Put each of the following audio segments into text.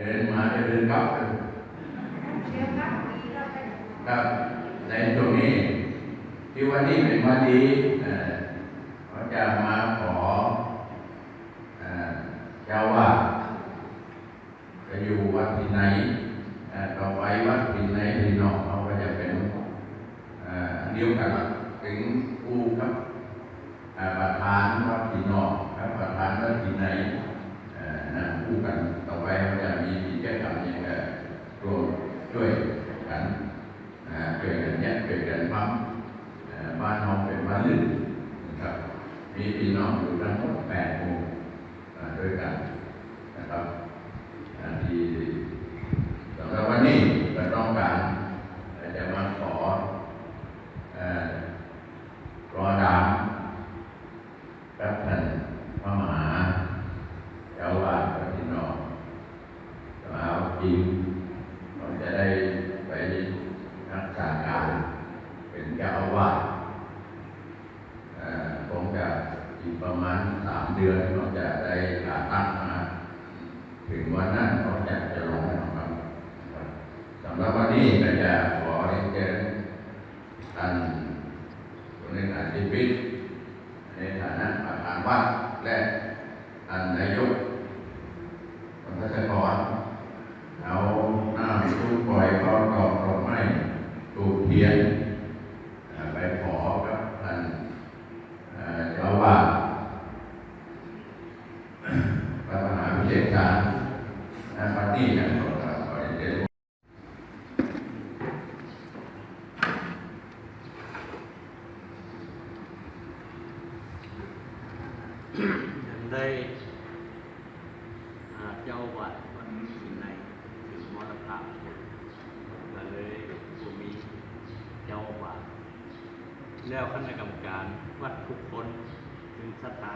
ดินมาเดินกลับครับในตรงนี้ที่วันนี้เป็นวันดีเอ่อเขาจะมาขอเอ่อเจ้าว่าจะอยู่วัดที่ไหนเอ่อต่อไปวัดที่ไหนที่นอกเขาก็จะเป็นเอ่อเดียวกันถึงผู้ครับเอ่อประธานวัดที่นอกครับประธานวัดที่ไหนเอ่อ นะคู่กันต่อไปเขาจะมีกิจกรรมอยังไงร่วมช่วยกันเกิดกันเนี่ยเกิดกันปั๊มบ้านน้องเป็นบ้านลึกนะครับ มีพี่น้องอยู่ทั้งหมดแปดหมู่ด้วยกันนะครับอ่าที่สำหรับวันนี้ก็ต้องการเอ่อจะมาขอเอ่อรอดามกับท่านพระมหาเจ้าวาดวัดที่นอกมาเอาจริงเราจะได้ไปรักษาการ เป็นเจ้าอาวาสเอ่อคงจะอีกประมาณสามเดือนเขาจะได้ลาตั้งมาถึงวันนั้นเขาจะจะลงนะครับสำหรับวันนี้ก็จะขอเรียนเชิญท่านคุณในฐารชีวิตในฐานะประธานวัดและท่านนายกท่านทัศกรเอาหน้าทูบปล่อยก็กรอบดอกไม้ทูบเทียน เอ่อไปขอกับท่านเอ่อเจ้าอาวาดพระมหาวิเศษการนะปาร์ตี้กันขอรับขอเรียนเชิญ ยัง ได้อ่าเจ้าวัดวันที่ในถึงมรณภาพก็เลยผมมีเจ้าวัดแล้วคณะกรรมการวัดทุกคนถึงสถา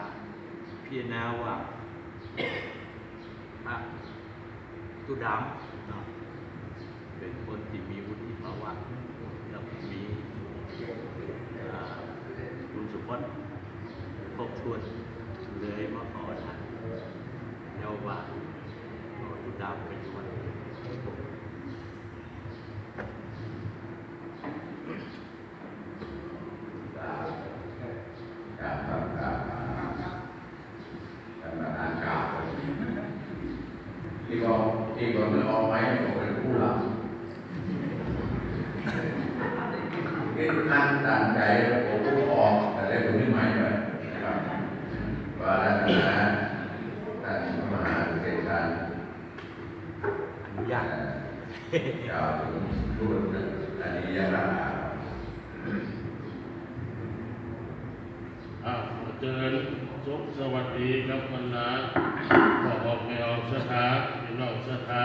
พิจารณาว่าพระตุดาะเป็นคนที่มีวุฒิภาวะแล้วมีคุณสุพจน์ครบถ้วน เลยมาขอท่านเจ้าว่าขอดูดาวไปดูวันครับครับครับท่านประธานกล่าวที่ก็ที่ก็ไม่ออกไหมผมเป็นผู้รับที่ท่านตั้งใจผมผู้ออกแต่ได้ผมไม่ใหม่เลยนะครับว่าแล้วนะท่านมหาเศรษฐาน อนุญาต กล่าวถึงรูปอันนี้ยังรักษาอ่าเจริญสุขสวัสดีครับบรรดาพ่อพ่อแม่ออกสถาพี่น้องสถา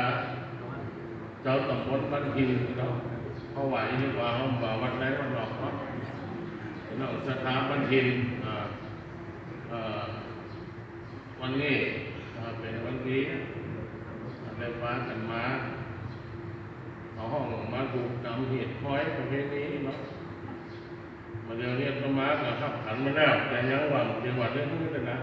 เจ้าตำบลบ้านหินเราเขาไหวดีกว่าเขาบอกวัดไหนวัดหลอกเนาะพี่น้องสถาบ้านหินอ่าอ่าวันนี้อ่าเป็นวันนี้ได้ฟ้ากันมา เอาห้องมาถูกกำเหตุคอยประเภทนี้เนาะมาเดี๋ยวนี้ก็มากับขับขันมาแล้วแต่ยังหวังจังหวังเรื่องนี้เลยนะ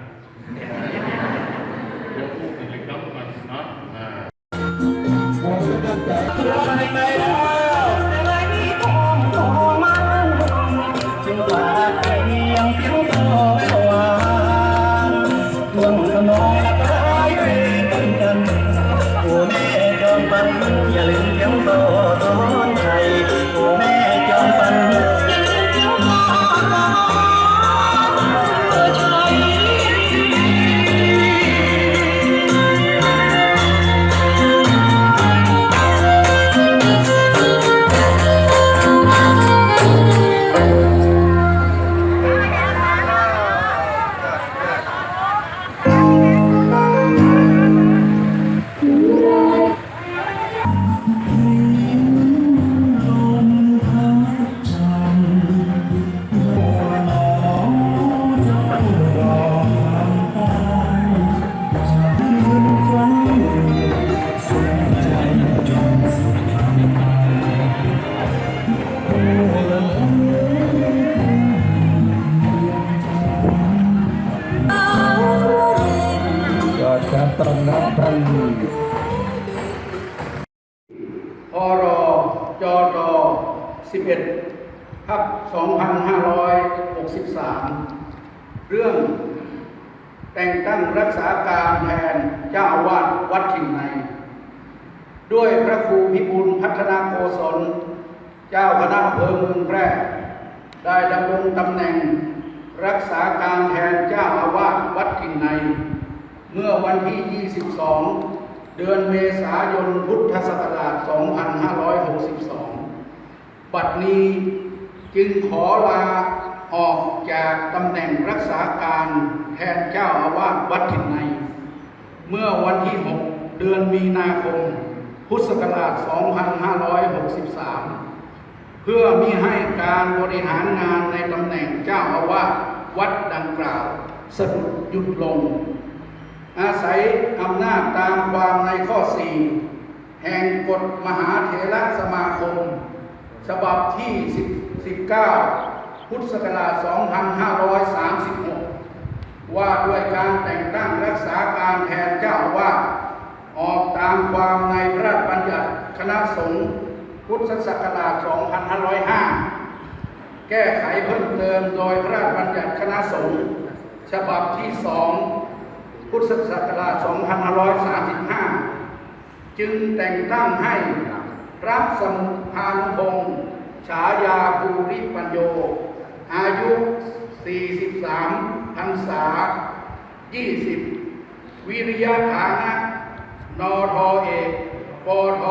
11ทับ2563 เรื่องแต่งตั้งรักษาการแทนเจ้าอาวาสวัดถิ่นใน ด้วยพระครูพิบูลพัฒนาโกศล เจ้าคณะอำเภอเมืองแพร่ ได้ดำรงตำแหน่งรักษาการแทนเจ้าอาวาสวัดถิ่นใน เมื่อวันที่ 22 เดือนเมษายนพุทธศักราช2562 บัดนี้จึงขอลาออกจากตำแหน่งรักษาการแทนเจ้าอาวาสวัดถิ่นใน เมื่อวันที่ 6 เดือนมีนาคม พุทธศักราช 2563 เพื่อมีให้การบริหารงานในตำแหน่งเจ้าอาวาสวัดดังกล่าวสะดุดหยุดลง อาศัยอำนาจตามความในข้อ 4 แห่งกฎมหาเถรสมาคม ฉบับที่ 19 พุทธศักราช 2536 ว่าด้วยการแต่งตั้งรักษาการแทนเจ้าอาวาออกตามความในพระราชบัญญัติคณะสงฆ์พุทธศักราช 2505 แก้ไขเพิ่มเติมโดยพระราชบัญญัติคณะสงฆ์ฉบับที่2พุทธศักราช 2535 จึงแต่งตั้งให้รับสมุ พานุพงศ์ฉายาภูริปัญโย อายุ 43พรรษา 20 วิริยะฐานะ นทเอกปท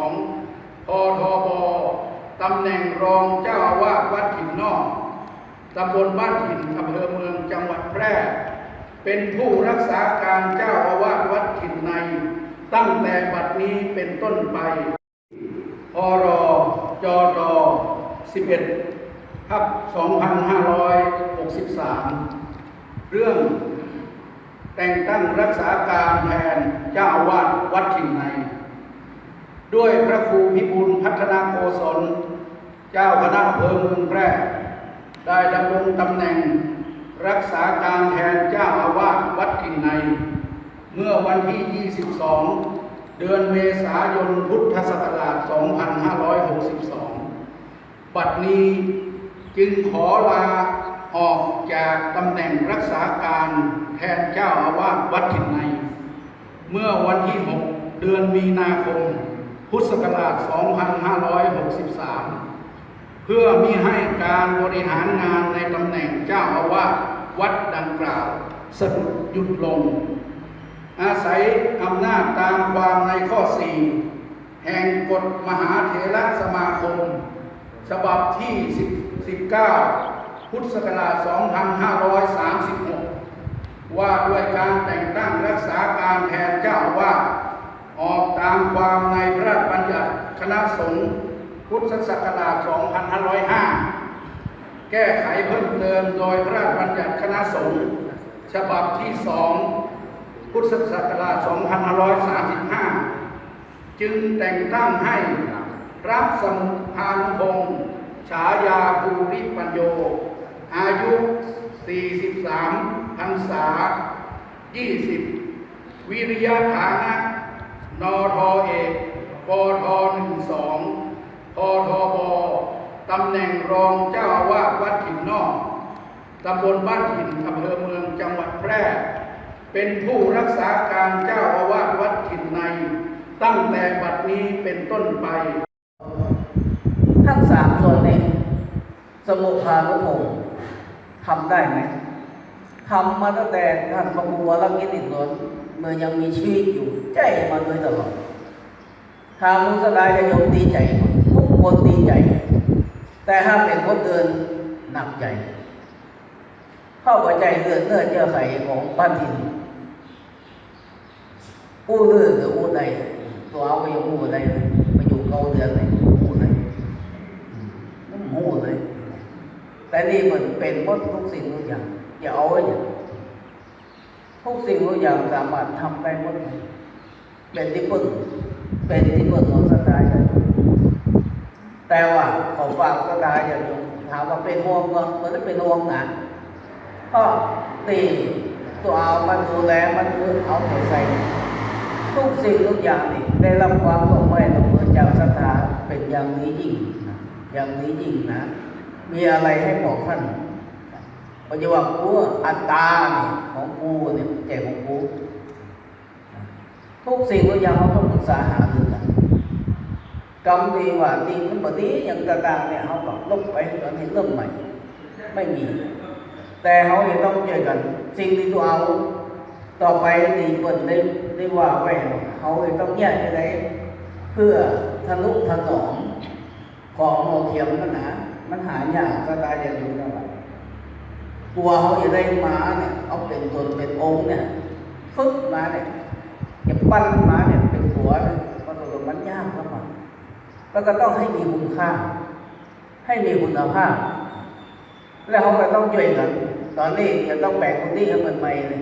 12พทบตำแหน่งรองเจ้าอาวาสวัดถิ่นนอกตำบลบ้านถิ่นอำเภอเมืองจังหวัดแพร่ เป็นผู้รักษาการเจ้าอาวาสวัดถิ่นใน ตั้งแต่บัดนี้เป็นต้นไป พรจอดอ11ทับ2563 เรื่อง แต่งตั้งรักษาการแทนเจ้าอาวาสวัดถิ่นใน ด้วยพระครูพิบูลพัฒนาโกศล เจ้าคณะอำเภอเมืองแพร่ได้ดำรงตำแหน่งรักษาการแทนเจ้าอาวาสวัดถิ่นใน เมื่อวันที่ 22 เดือนเมษายนพุทธศักราช 2562 บัดนี้จึงขอลาออกจากตำแหน่งรักษาการแทนเจ้าอาวาสวัดถิ่นใน เมื่อวันที่ 6 เดือนมีนาคม พุทธศักราช 2563 เพื่อมีให้การบริหารงานในตำแหน่งเจ้าอาวาสวัดดังกล่าวสะดุดหยุดลง อาศัยอำนาจตามความในข้อ 4 แห่งกฎมหาเถรสมาคม ฉบับที่10 19 พุทธศักราช 2536 ว่าด้วยการแต่งตั้งรักษาการแทนเจ้าอาวาออกตามความในพระราชบัญญัติคณะสงฆ์พุทธศักราช 2505 แก้ไขเพิ่มเติมโดยพระราชบัญญัติคณะสงฆ์ฉบับที่2 พุทธศักราช 2535 จึงแต่งตั้งให้รับสมุพานพงศ์ฉายาภูริปัญโย อายุ 43 พรรษา 20 วิริยะฐานะนทเอกปท12พทบตำแหน่งรองเจ้าอาวาสวัดถิ่นนอกตำบลบ้านถิ่นอำเภอเมืองจังหวัดแพร่ เป็นผู้รักษาการเจ้าอาวาสวัดถิ่นใน ตั้งแต่บัดนี้เป็นต้นไป ทั้งสามส่วนนี้ สมุทานุพงทำได้ไหมทำมาตั้งแต่ท่านพระครูวรกิติสนเมื่อยังมีชีวิตอยู่ใจมาโดยตลอดทางมุสลายจะยมดีใจทุกคนดีใจ แต่ถ้าเป็นคนเดินหนักใจ เข้ากับใจเลือดเนื้อเจ้าใสของบ้านถิ่น ผู้เลือดหรือผู้ใดตัวเอาไปอยู่ผู้ใดไปอยู่เกาเดือนไหนผู้ใดไม่หูเลย แต่นี่มันเป็นหมดทุกสิ่งทุกอย่าง อย่าเอาไว้อย่างทุกสิ่งทุกอย่างสามารถทำได้หมดเป็นที่พึ่งเป็นที่พึ่งของสตาญาติแต่ว่าของฝากสตาญาติโยมถามว่าเป็นห่วงก็มันไม่เป็นห่วงนะก็ตีตัวเอามันดูแลมันคือเอาไปใส่ ทุกสิ่งทุกอย่างนี่ได้รับความร่วมมือร่วมมือจากสถานเป็นอย่างนี้ยิ่งอย่างนี้ยิ่งนะ มีอะไรให้บอกท่านปัจจุบันกูอัตตานี่ของกูเนี่ยใจของกูทุกสิ่งทุกอย่างเขาต้องปรึกษาหารือกันกรรมดีว่าดีมันบดีอย่างต่างๆเนี่ยเขาก็ลบไปตอนนี้เริ่มใหม่ ไม่มี แต่เขาจะต้องเจอกัน สิ่งที่ตัวเอาต่อไปดีเปิดได้ ได้ว่าไว้เขาจะต้องแยกจะได้เพื่อทะลุถนอมของโมเทียมมันนะมันหายากก็ตายอย่างนี้นั่นแหละกลัวเขาจะได้มาเนี่ยเอาเป็นตนเป็นองค์เนี่ยฝึกมาเนี่ยจะปั้นมาเนี่ยเป็นหัวเนี่ยเพราะตัวมันยากมากแล้วก็ต้องให้มีคุณค่า ให้มีคุณภาพ แล้วเขาก็ต้องช่วยกัน ตอนนี้จะต้องแบ่งคนที่ให้มันใหม่เลย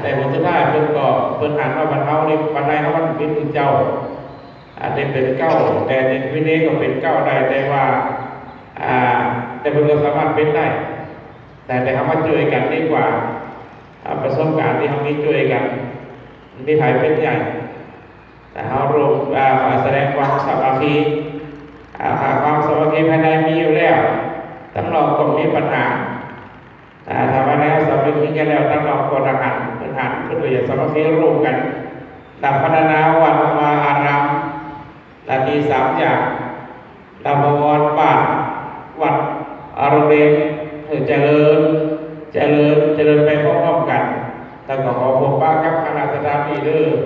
แต่ผลสุดท้ายเพิ่นก็เพิ่นอ่านว่าบรรเทาในบรรไดเขาวันเป็นเจ้าอาจจะเป็นเก้าแต่ในวินัยก็เป็นเก้าได้แต่ว่าอ่าแต่เพิ่นก็สามารถเป็นได้ แต่แต่คำว่าช่วยกันดีกว่าประสบการณ์ที่เขามีช่วยกันที่ภายเป็นใหญ่แต่เขารวมมาแสดงความสามัคคีอ่าความสามัคคีภายในมีอยู่แล้วทั้งนอกก็มีปัญหาอ่าทำมาแล้วสำเร็จที่กันแล้วตั้งนอกกฎหัน หะก็ตัวอย่างสมาธิร่วมกันตับพัฒนาวัดมาอารามตานีสามอย่างดับบวรป่าวัดอารมณ์เรมเจริญ เจริญ เจริญไปพร้อมๆกันแต่ก็ขอพบป้ากับคณะสถานีเดอร์